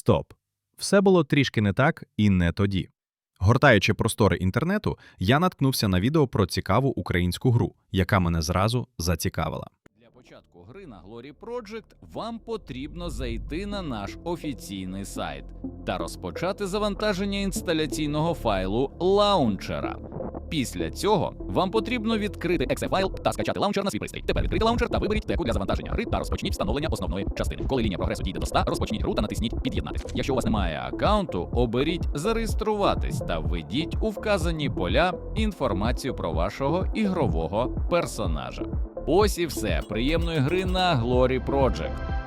Стоп. Все було трішки не так і не тоді. Гортаючи простори інтернету, я наткнувся на відео про цікаву українську гру, яка мене зразу зацікавила. Для початку гри на Glory Project вам потрібно зайти на наш офіційний сайт та розпочати завантаження інсталяційного файлу лаунчера. Після цього вам потрібно відкрити exe файл та скачати лаунчер на свій пристрій. Тепер відкрийте лаунчер та виберіть теку для завантаження гри та розпочніть встановлення основної частини. Коли лінія прогресу дійде до 100, розпочніть гру та натисніть під'єднатись. Якщо у вас немає аккаунту, оберіть зареєструватись та введіть у вказані поля інформацію про вашого ігрового персонажа. Ось і все. Приємної гри на Glory Project.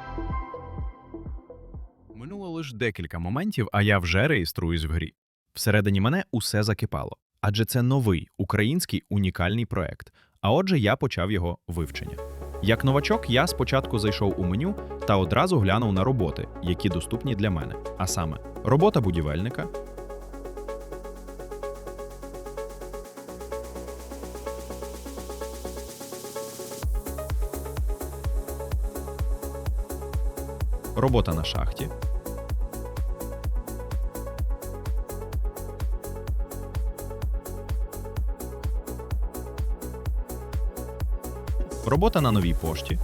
Минуло лише декілька моментів, а я вже реєструюсь в грі. Всередині мене усе закипало, адже це новий український унікальний проект. А отже, я почав його вивчення. Як новачок, я спочатку зайшов у меню та одразу глянув на роботи, які доступні для мене. А саме, робота будівельника, робота на шахті, робота на новій пошті,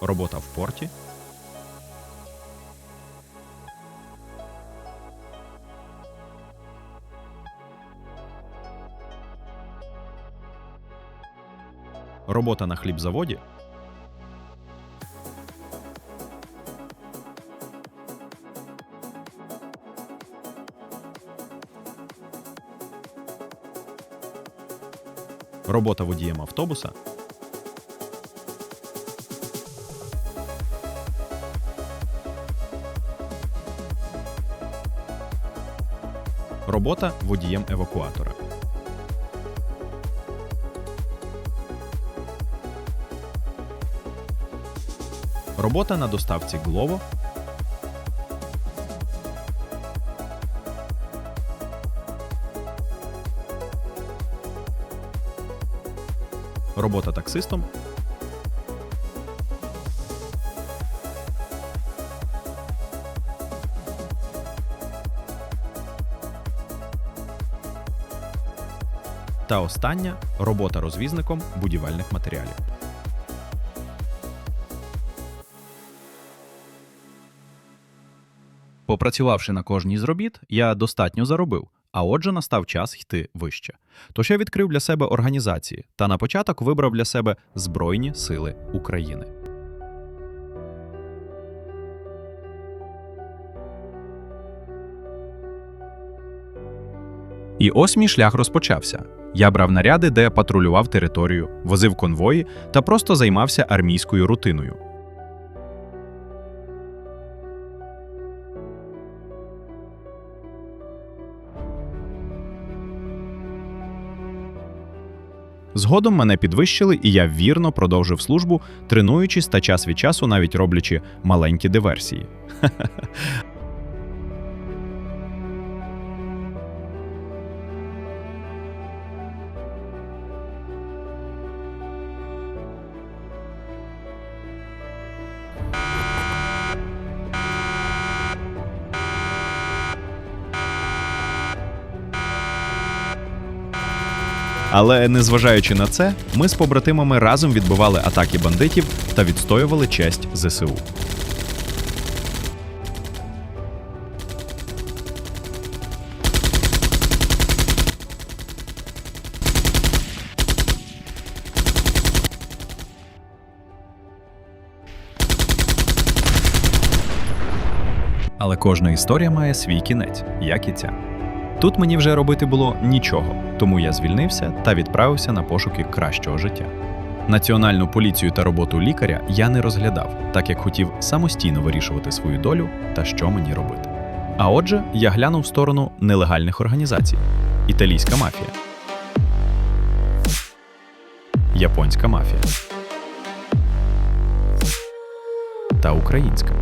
робота в порті, робота на хлібзаводі, робота водієм автобуса, робота водієм евакуатора. Робота на доставці Glovo. Робота таксистом. Та остання робота розвізником будівельних матеріалів. Попрацювавши на кожній з робіт, я достатньо заробив, а отже, настав час йти вище. Тож я відкрив для себе організації та на початок вибрав для себе Збройні Сили України. І ось мій шлях розпочався. Я брав наряди, де патрулював територію, возив конвої та просто займався армійською рутиною. Згодом мене підвищили, і я вірно продовжив службу, тренуючись та час від часу навіть роблячи маленькі диверсії. Але незважаючи на це, ми з побратимами разом відбивали атаки бандитів та відстоювали честь ЗСУ. Але кожна історія має свій кінець, як і ця. Тут мені вже робити було нічого, тому я звільнився та відправився на пошуки кращого життя. Національну поліцію та роботу лікаря я не розглядав, так як хотів самостійно вирішувати свою долю та що мені робити. А отже, я глянув в сторону нелегальних організацій: італійська мафія, японська мафія та українська.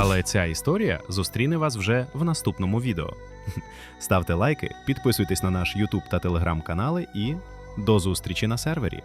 Але ця історія зустріне вас вже в наступному відео. Ставте лайки, підписуйтесь на наш YouTube та Telegram канали і до зустрічі на сервері.